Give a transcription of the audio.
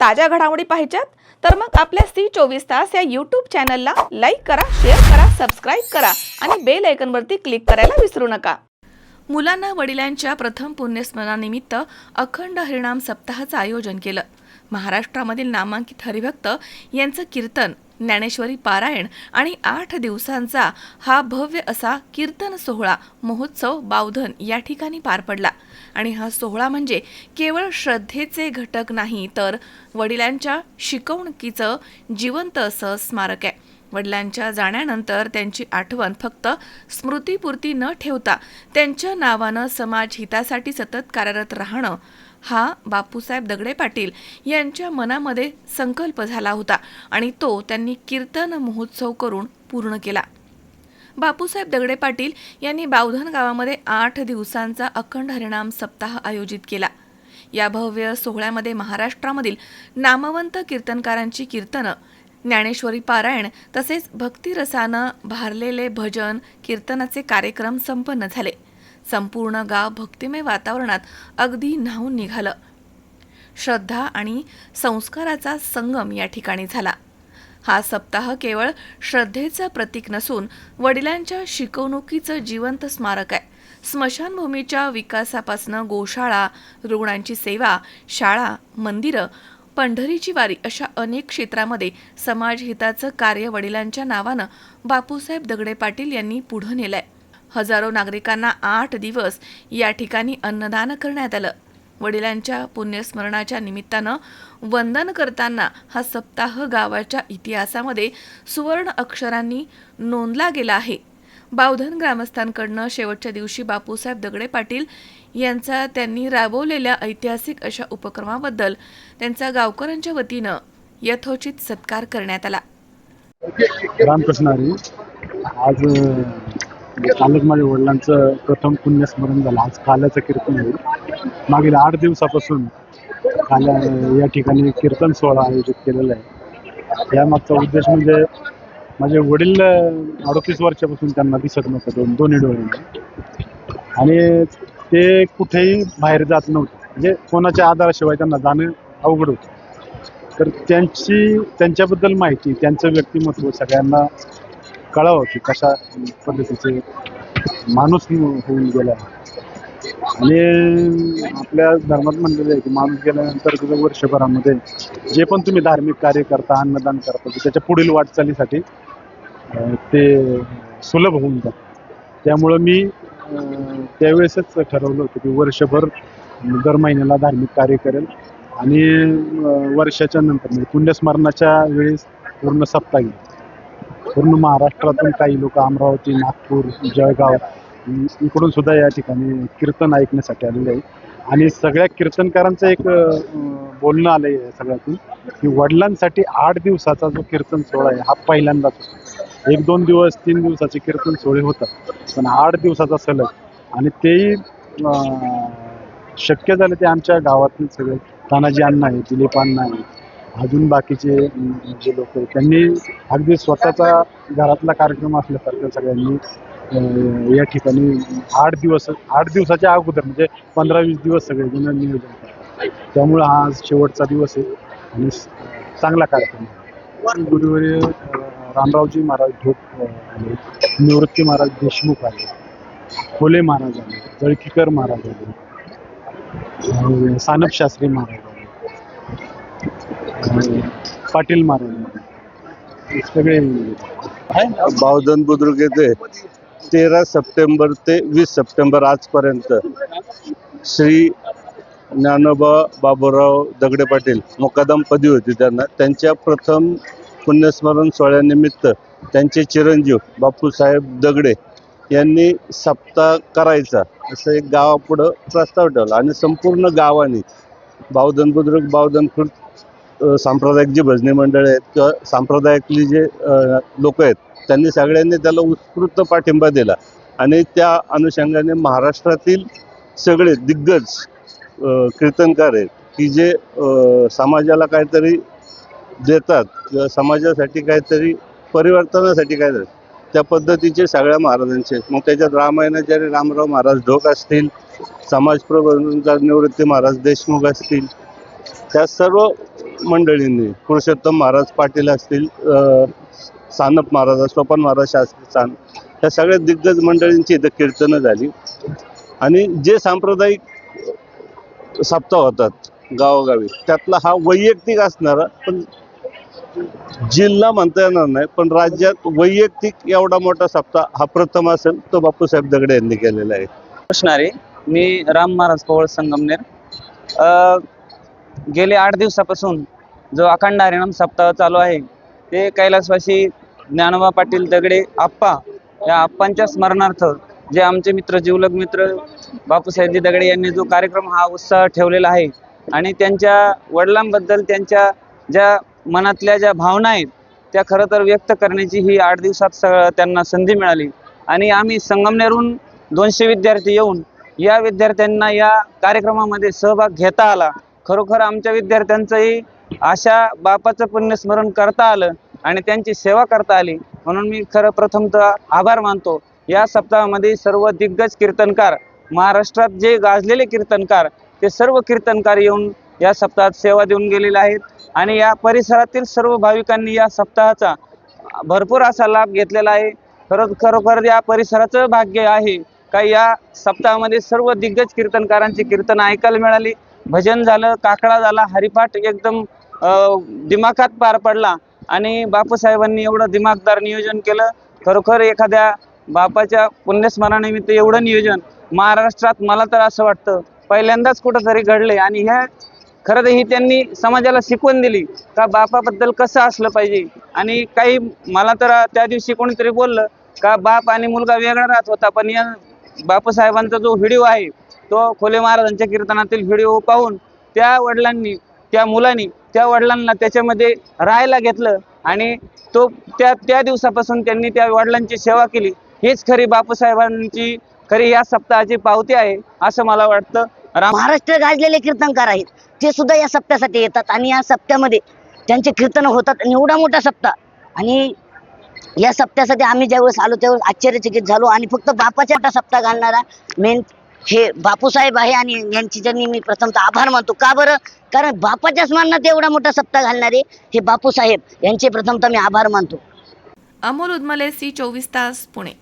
ताज्या घडामोडी पाहिजेत? तर मग आपल्या सी चोवीस तास या यूट्यूब चॅनलला लाईक करा शेअर करा सबस्क्राईब करा आणि बेल आयकनवरती क्लिक करायला विसरू नका. मुलांना वडिलांच्या प्रथम पुण्यस्मरणानिमित्त अखंड हरिणाम सप्ताहाचं आयोजन केलं. महाराष्ट्रामधील नामांकित हरिभक्त यांचं कीर्तन ज्ञानेश्वरी पारायण आणि आठ दिवसांचा हा भव्य असा कीर्तन सोहळा महोत्सव बावधन या ठिकाणी पार पडला. आणि हा सोहळा म्हणजे केवळ श्रद्धेचे घटक नाही तर वडिलांच्या शिकवणुकीचं जिवंत असं स्मारक आहे. वडिलांच्या जाण्यानंतर त्यांची आठवण फक्त स्मृतीपुरती न ठेवता त्यांच्या नावानं समाज हितासाठी सतत कार्यरत राहणं हा बापूसाहेब दगडे पाटील यांच्या मनामध्ये संकल्प झाला होता आणि तो त्यांनी कीर्तन महोत्सव करून पूर्ण केला. बापूसाहेब दगडे पाटील यांनी बावधन गावामध्ये आठ दिवसांचा अखंड हरिणाम सप्ताह आयोजित केला. या भव्य सोहळ्यामध्ये महाराष्ट्रामधील नामवंत कीर्तनकारांची कीर्तनं ज्ञानेश्वरी पारायण तसेच भक्तिरसानं भारलेले भजन कीर्तनाचे कार्यक्रम संपन्न झाले. संपूर्ण गाव भक्तिमय वातावरणात अगदी न्हावून निघालं. श्रद्धा आणि संस्काराचा संगम या ठिकाणी झाला. हा सप्ताह केवळ श्रद्धेचं प्रतीक नसून वडिलांच्या शिकवणुकीचं जिवंत स्मारक आहे. स्मशानभूमीच्या विकासापासून गोशाळा रुग्णांची सेवा शाळा मंदिरं पंढरीची वारी अशा अनेक क्षेत्रामध्ये समाजहिताचं कार्य वडिलांच्या नावानं बापूसाहेब दगडे पाटील यांनी पुढं नेलं आहे हजारो नागरिकांना आठ दिवस या ठिकाणी अन्नदान करण्यात आलं. वडिलांच्या पुण्यस्मरणाच्या निमित्तानं वंदन करताना हा सप्ताह गावाच्या इतिहासामध्ये सुवर्ण अक्षरांनी नोंदला गेला आहे. बावधन ग्रामस्थांकडनं शेवटच्या दिवशी बापूसाहेब दगडे पाटील यांचा त्यांनी राबवलेल्या ऐतिहासिक अशा उपक्रमाबद्दल त्यांचा गावकऱ्यांच्या वतीनं यथोचित सत्कार करण्यात आला. रामकृष्णारी आज म्हणजे कालच माझ्या वडिलांचं प्रथम पुण्यस्मरण झालं. आज काल्याचं कीर्तन आहे. मागील आठ दिवसापासून काल्या या ठिकाणी कीर्तन सोहळा आयोजित केलेला आहे. यामागचा उद्देश म्हणजे माझे वडील अडतीस वर्षापासून त्यांना दिसत नव्हतं. दोन दोन्ही डोळ्यांनी आणि ते कुठेही बाहेर जात नव्हते. म्हणजे कोणाच्या आधाराशिवाय त्यांना जाणं अवघड होतं. तर त्यांची त्यांच्याबद्दल माहिती त्यांचं व्यक्तिमत्व सगळ्यांना कळावं की कशा पद्धतीचे माणूस होऊन गेला. आणि आपल्या धर्मात म्हणलेलं आहे की माणूस गेल्यानंतर तुझं वर्षभरामध्ये जे पण तुम्ही धार्मिक कार्य करता अन्नदान करता त्याच्या पुढील वाटचालीसाठी ते सुलभ होऊन जात. त्यामुळं मी त्यावेळेसच ठरवलं होतं की वर्षभर दर महिन्याला धार्मिक कार्य करेल. आणि वर्षाच्या नंतर म्हणजे पुण्यस्मरणाच्या वेळेस पूर्ण सप्ताह घेईल पूर्ण महाराष्ट्रातून काही लोक अमरावती नागपूर जळगाव इकडून सुद्धा या ठिकाणी कीर्तन ऐकण्यासाठी आलेले आहे आणि सगळ्या कीर्तनकारांचं एक बोलणं आलंय आहे सगळ्यातून की वडिलांसाठी आठ दिवसाचा जो कीर्तन सोहळा आहे हा पहिल्यांदाच होतो. एक दोन दिवस तीन दिवसाचे कीर्तन सोहळे होतात पण आठ दिवसाचा सलग. आणि तेही शक्य झालं ते आमच्या गावातील सगळे. तानाजी अण्णा आहे दिलीप अण्णा आहे अजून बाकीचे जे लोक आहेत त्यांनी अगदी स्वतःचा घरातला कार्यक्रम असल्यासारखं सगळ्यांनी या ठिकाणी आठ दिवस आठ दिवसाच्या अगोदर म्हणजे पंधरा वीस दिवस सगळेजण नियोजन करतात. त्यामुळं हा शेवटचा दिवस आहे आणि चांगला कार्यक्रम आहे. गुरुवारी रामरावजी महाराज ढोक आले निवृत्ती महाराज देशमुख आले खोले महाराज आले जळकीकर महाराज आले सानप शास्त्री महाराज पाटील महाराज सगळे. भावधन बुद्रुक येथे तेरा सप्टेंबर ते वीस सप्टेंबर आजपर्यंत श्री ज्ञानोबा बाबूराव दगडे पाटील मुकादम पदी होती. त्यांना त्यांच्या प्रथम पुण्यस्मरण सोहळ्यानिमित्त त्यांचे चिरंजीव बापूसाहेब दगडे यांनी सप्ताह करायचा असं एक गावापुढं प्रस्ताव ठेवला. आणि संपूर्ण गावाने बावधन बुद्रुक बावधन खुर्द सांप्रदायिक जी भजनी मंडळ आहेत किंवा सांप्रदायिकली जे लोक आहेत त्यांनी सगळ्यांनी त्याला उत्स्फूर्त पाठिंबा दिला. आणि त्या अनुषंगाने महाराष्ट्रातील सगळे दिग्गज कीर्तनकार आहेत की जे समाजाला काहीतरी देतात किंवा समाजासाठी काहीतरी परिवर्तनासाठी काहीतरी त्या पद्धतीचे सगळ्या महाराजांचे मग त्याच्यात रामायणाचार्य रामराव महाराज ढोक असतील समाज प्रबंधनकार निवृत्ती महाराज देशमुख असतील त्या सर्व मंडळींनी पुरुषोत्तम महाराज पाटील असतील सानप महाराज स्वपन महाराज शास्त्री सान या सगळ्या दिग्गज मंडळींची इथं कीर्तनं झाली. आणि जे सांप्रदायिक सप्ताह होतात गावोगावी त्यातला हा वैयक्तिक असणारा पण जिल्हा म्हणता येणार नाही पण राज्यात वैयक्तिक एवढा मोठा सप्ताह हा प्रथम असेल तो बापूसाहेब दगडे यांनी केलेला आहे. असणारे मी राम महाराज पवळ संगमनेर. गेले आठ दिवसापासून जो अखंड हरिणाम सप्ताह चालू आहे ते कैलासवासी ज्ञानोबा पाटील दगडे आप्पा या आप्पांच्या स्मरणार्थ जे आमचे मित्र जीवलग मित्र बापूसाहेबजी दगडे यांनी जो कार्यक्रम हा उत्साह ठेवलेला आहे आणि त्यांच्या वडिलांबद्दल त्यांच्या ज्या मनातल्या ज्या भावना आहेत त्या खरं तर व्यक्त करण्याची ही आठ दिवसात स त्यांना संधी मिळाली. आणि आम्ही संगमनेरहून दोनशे विद्यार्थी येऊन या विद्यार्थ्यांना या कार्यक्रमामध्ये सहभाग घेता आला. खरोखर आमच्या विद्यार्थ्यांचंही अशा बापाचं पुण्यस्मरण करता आलं आणि त्यांची सेवा करता आली म्हणून मी खरं प्रथमतः आभार मानतो. या सप्ताहामध्ये सर्व दिग्गज कीर्तनकार महाराष्ट्रात जे गाजलेले कीर्तनकार ते सर्व कीर्तनकार येऊन या सप्ताहात सेवा देऊन गेलेले आहेत आणि या परिसरातील सर्व भाविकांनी या सप्ताहाचा भरपूर असा लाभ घेतलेला आहे. खरं खरोखर या परिसराचं भाग्य आहे का या सप्ताहामध्ये सर्व दिग्गज कीर्तनकारांची कीर्तन ऐकायला मिळाली भजन झालं काकडा झाला हरिपाठ एकदम दिमाखात पार पडला. आणि बापूसाहेबांनी एवढं दिमागदार नियोजन केलं. खरोखर एखाद्या बापाच्या पुण्यस्मरणानिमित्त एवढं नियोजन महाराष्ट्रात मला तर असं वाटतं पहिल्यांदाच कुठंतरी घडले आणि ह्या खरं तर ही त्यांनी समाजाला शिकवण दिली का बापाबद्दल कसं असलं पाहिजे? आणि काही मला तर त्या दिवशी कोणीतरी बोललं का बाप आणि मुलगा वेगळा राहत होता पण या बापूसाहेबांचा जो व्हिडिओ आहे तो खोले महाराजांच्या कीर्तनातील व्हिडिओ पाहून त्या वडिलांनी त्या मुलांनी त्या वडिलांना त्याच्यामध्ये राहायला घेतलं आणि तो त्या त्या दिवसापासून त्यांनी त्या वडिलांची सेवा केली. हीच खरी बापूसाहेबांची खरी या सप्ताहाची पावती आहे असं मला वाटतं. राम महाराष्ट्र गाजलेले कीर्तनकार आहेत. ते सुद्धा या सप्त्यासाठी येतात आणि या सप्त्यामध्ये त्यांचे कीर्तन होतात आणि एवढा मोठा सप्ताह. आणि या सप्त्यासाठी आम्ही ज्यावेळेस आलो त्यावेळेस आश्चर्यचकित झालो आणि फक्त बापाच्या मोठा सप्ताह घालणारा मेन हे बापूसाहेब आहे आणि यांची ज्यांनी मी प्रथमतः आभार मानतो. का बरं? कारण बापाच्या स्मरणात एवढा मोठा सप्ताह घालणारे हे बापूसाहेब यांचे प्रथमतः मी आभार मानतो. अमोल उदमले सी चोवीस तास पुणे.